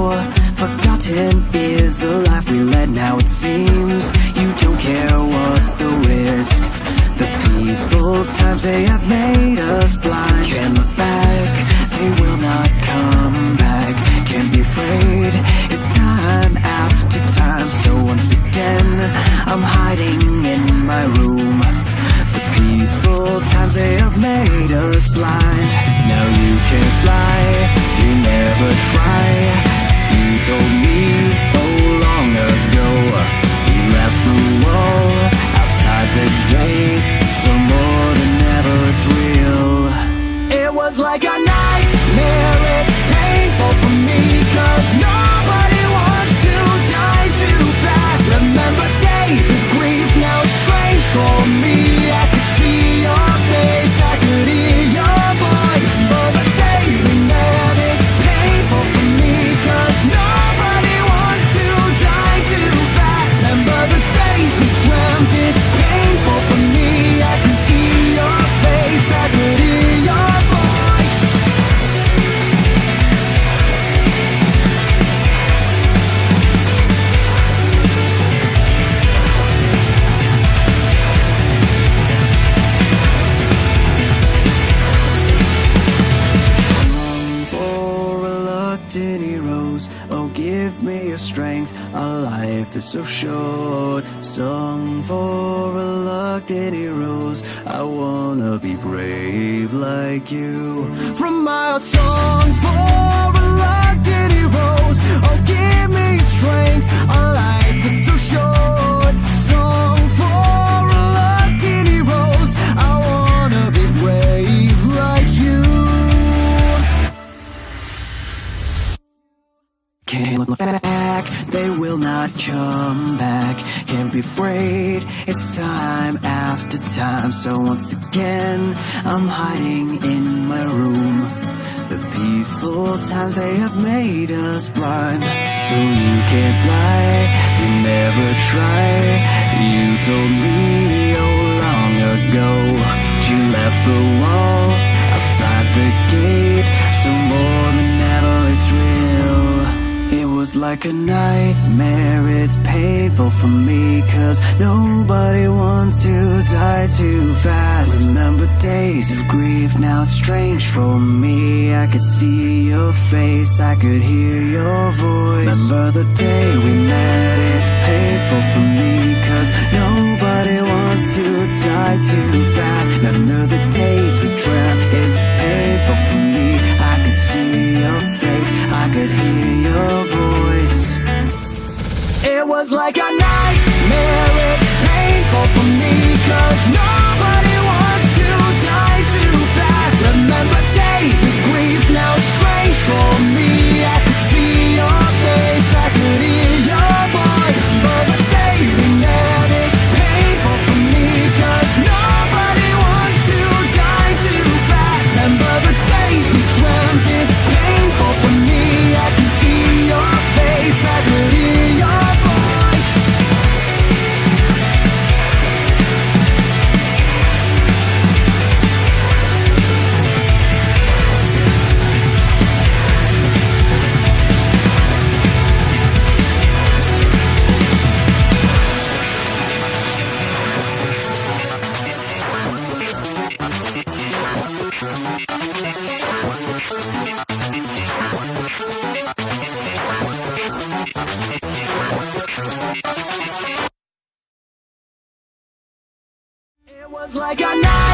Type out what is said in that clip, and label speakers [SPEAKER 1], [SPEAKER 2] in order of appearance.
[SPEAKER 1] know? Forgotten is the life we led, now it seems you don't care what the risk. The peaceful times they have made us Was like a reluctant heroes. Oh, give me a strength. Our life is so short. Song for reluctant heroes. I wanna be brave like you. From my song for reluctant heroes. Oh, give me strength. Our life Can't look back, they will not come back. Can't be afraid, it's time after time. So once again, I'm hiding in my room. The peaceful times they have made us blind. So you can't fly, you never try. You told me oh long ago, you left the wall outside the gate. Like a nightmare, it's painful for me Cause nobody wants to die too fast. Remember days of grief, now it's strange for me. I could see your face, I could hear your voice. Remember the day we met, it's painful for me Cause nobody wants to die too fast It was like a
[SPEAKER 2] night.